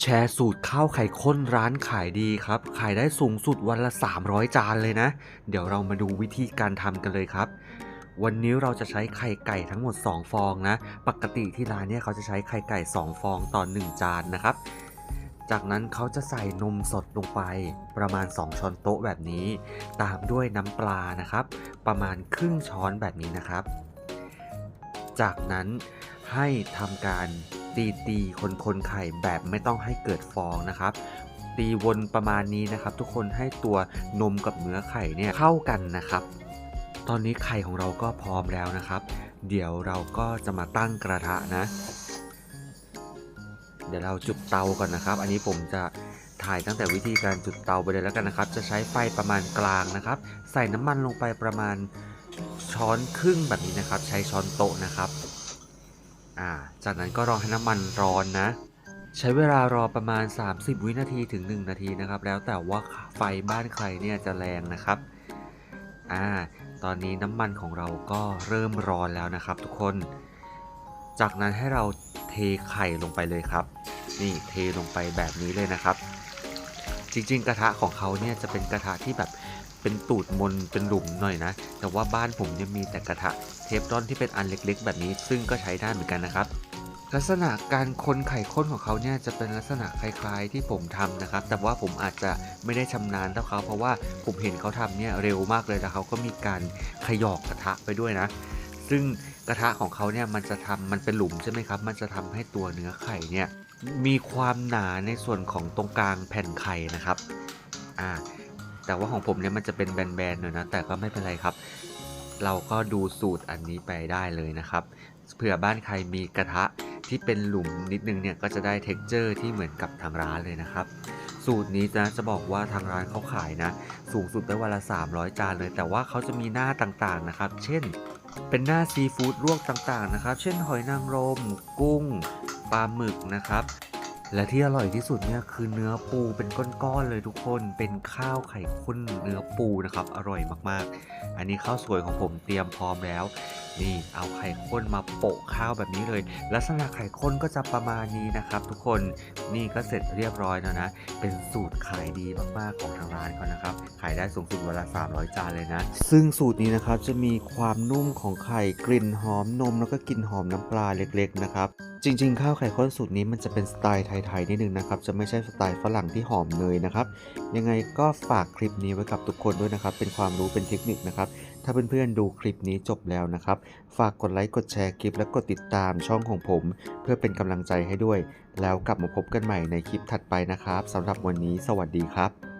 แชร์สูตรข้าวไข่ข้นร้านขายดีครับ ขายได้สูงสุดวันละ 300 จานเลยนะ เดี๋ยวเรามาดูวิธีการทำกันเลยครับ วันนี้เราจะใช้ไข่ไก่ทั้งหมด 2 ฟองนะ ปกติที่ร้านเนี่ยเขาจะใช้ไข่ไก่ 2 ฟองต่อ 1 จานนะครับ จากนั้นเขาจะใส่นมสดลงไป ประมาณ 2 ช้อนโต๊ะแบบนี้ ตามด้วยน้ำปลานะครับ ประมาณครึ่งช้อนแบบนี้นะครับ จากนั้นให้ทำการ ตีตีคนคนๆไข่แบบไม่ต้องให้เกิดฟองนะครับ ตีวนประมาณนี้นะครับ ทุกคนให้ตัวนมกับเนื้อไข่เนี่ยเข้ากันนะครับ ตอนนี้ไข่ของเราก็พร้อมแล้วนะครับ เดี๋ยวเราก็จะมาตั้งกระทะนะ เดี๋ยวเราจุดเตาก่อนนะครับ อันนี้ผมจะถ่ายตั้งแต่วิธีการจุดเตาไปเลยแล้วกันนะครับ จะใช้ไฟประมาณกลางนะครับ ใส่น้ำมันลงไปประมาณช้อนครึ่งแบบนี้นะครับ ใช้ช้อนโต๊ะนะครับ อ่า จากนั้นก็รอให้น้ำมันร้อนนะ ใช้เวลารอประมาณ 30 วินาทีถึง 1 นาทีนะครับ แล้วแต่ว่าไฟบ้านใครเนี่ยจะแรงนะครับ อ่า ตอนนี้น้ำมันของเราก็เริ่มร้อนแล้วนะครับ ทุกคน จากนั้นให้เราเทไข่ลงไปเลยครับ นี่เทลงไปแบบนี้เลยนะครับ จริง ๆ กระทะของเขาเนี่ยจะเป็นกระทะที่แบบ เป็นตูดมนเป็นหลุมหน่อยนะ แต่ว่าบ้านผมเนี่ยมีแต่กระทะเทฟลอนที่เป็นอันเล็กๆ แบบนี้ ซึ่งก็ใช้ได้เหมือนกันนะครับลักษณะการคนไข่ข้นของเขาเนี่ยจะเป็นลักษณะคล้ายๆที่ผมทำนะครับ แต่ว่าผมอาจจะไม่ได้ชำนาญเท่าเขาเพราะว่าผมเห็นเขาทำเนี่ยเร็วมากเลยแล้วเขาก็มีการขยอกกระทะไปด้วยนะ ซึ่งกระทะของเขาเนี่ยมันจะทำมันเป็นหลุมใช่ไหมครับ มันจะทำให้ตัวเนื้อไข่เนี่ยมีความหนาในส่วนของตรงกลางแผ่นไข่นะครับอ่า แต่ว่าของผมเนี่ยมันจะเป็นแบนๆหน่อยนะ แต่ก็ไม่เป็นไรครับ เราก็ดูสูตรอันนี้ไปได้เลยนะครับ เผื่อบ้านใครมีกระทะที่เป็นหลุมนิดนึงเนี่ยก็จะได้เท็กเจอร์ที่เหมือนกับทางร้านเลยนะครับ สูตรนี้นะจะบอกว่าทางร้านเขาขายนะ สูงสุดได้วันละ 300 จานเลย แต่ว่าเขาจะมีหน้าต่างๆนะครับ เช่น เป็นหน้าซีฟู้ดลวกต่างๆนะครับ เช่นหอยนางรม กุ้ง ปลาหมึกนะครับ และที่อร่อยที่สุดเนี่ยคือเนื้อปูเป็นก้อนๆเลยทุกคนเป็นข้าวไข่ข้นเนื้อปูนะครับอร่อยมากๆ อันนี้ข้าวสวยของผมเตรียมพร้อมแล้ว นี่เอาไข่ข้นมาโปะข้าวแบบนี้เลย ลักษณะไข่ข้นก็จะประมาณนี้นะครับ ทุกคนนี่ก็เสร็จเรียบร้อยแล้วนะ เป็นสูตรขายดีมากๆของทางร้านเขานะครับ ขายได้สูงสุดวันละ300 จานเลยนะ ซึ่งสูตรนี้นะครับจะมีความนุ่มของไข่กลิ่นหอมนม แล้วก็กลิ่นหอมน้ำปลาเล็ก ๆ นะครับจริงๆ ข้าวไข่ข้นสูตรนี้มันจะเป็นสไตล์ไทยๆนิดนึงนะครับ จะไม่ใช่สไตล์ฝรั่งที่หอมเนยนะครับ ยังไงก็ฝากคลิปนี้ไว้กับทุกคนด้วยนะครับ เป็นความรู้เป็นเทคนิคนะครับ ถ้าเพื่อนๆดูคลิปนี้จบแล้วนะครับ ฝากกดไลค์กดแชร์คลิปและกดติดตามช่องของผม เพื่อเป็นกำลังใจให้ด้วย แล้วกลับมาพบกันใหม่ในคลิปถัดไปนะครับสำหรับวันนี้ สวัสดีครับ